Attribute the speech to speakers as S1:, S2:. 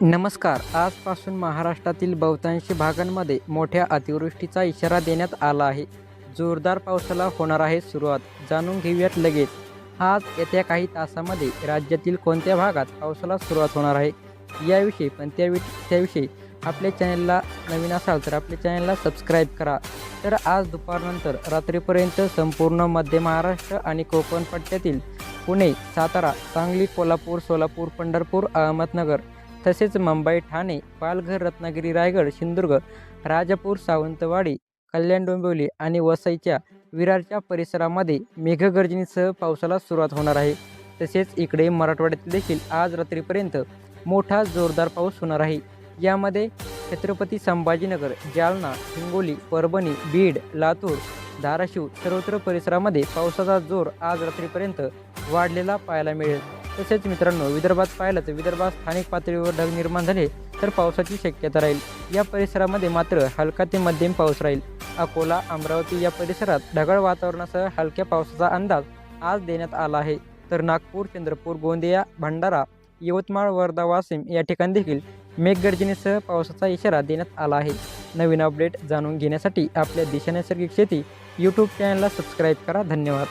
S1: नमस्कार. आजपासून महाराष्ट्रातील बहुतांश भागांमध्ये मोठ्या अतिवृष्टीचा इशारा देण्यात आला आहे. जोरदार पावसाला होणार आहे सुरुवात. जाणून घेऊयात लगेच. आज येत्या काही तासामध्ये राज्यातील कोणत्या भागात पावसाला सुरुवात होणार आहे? याविषयी पण त्यावि त्याविषयी आपल्या चॅनलला नवीन असाल तर आपल्या चॅनलला सबस्क्राईब करा. तर आज दुपारनंतर रात्रीपर्यंत संपूर्ण मध्य महाराष्ट्र आणि कोकण पट्ट्यातील पुणे सातारा सांगली कोल्हापूर सोलापूर पंढरपूर अहमदनगर तसेच मुंबई ठाणे पालघर रत्नागिरी रायगड सिंधुदुर्ग राजापूर सावंतवाडी कल्याण डोंबिवली आणि वसईच्या विरारच्या परिसरामध्ये मेघगर्जनेसह पावसाला सुरुवात होणार आहे. तसेच इकडे मराठवाड्यात देखील आज रात्रीपर्यंत मोठा जोरदार पाऊस होणार आहे. यामध्ये छत्रपती संभाजीनगर जालना हिंगोली परभणी बीड लातूर धाराशिव सर्वत्र परिसरामध्ये पावसाचा जोर आज रात्रीपर्यंत वाढलेला पाहायला मिळेल. तसेच मित्रांनो विदर्भात पाहिलं तर विदर्भात स्थानिक पातळीवर ढग निर्माण झाले तर पावसाची शक्यता राहील. या परिसरामध्ये मात्र हलका ते मध्यम पाऊस राहील. अकोला अमरावती या परिसरात ढगाळ वातावरणासह हलक्या पावसाचा अंदाज आज देण्यात आला आहे. तर नागपूर चंद्रपूर गोंदिया भंडारा यवतमाळ वर्धा वाशिम या ठिकाणी देखील मेघगर्जनेसह पावसाचा इशारा देण्यात आला आहे. नवीन अपडेट जाणून घेण्यासाठी आपल्या दिशा नैसर्गिक शेती यूट्यूब चॅनलला सबस्क्राईब करा. धन्यवाद.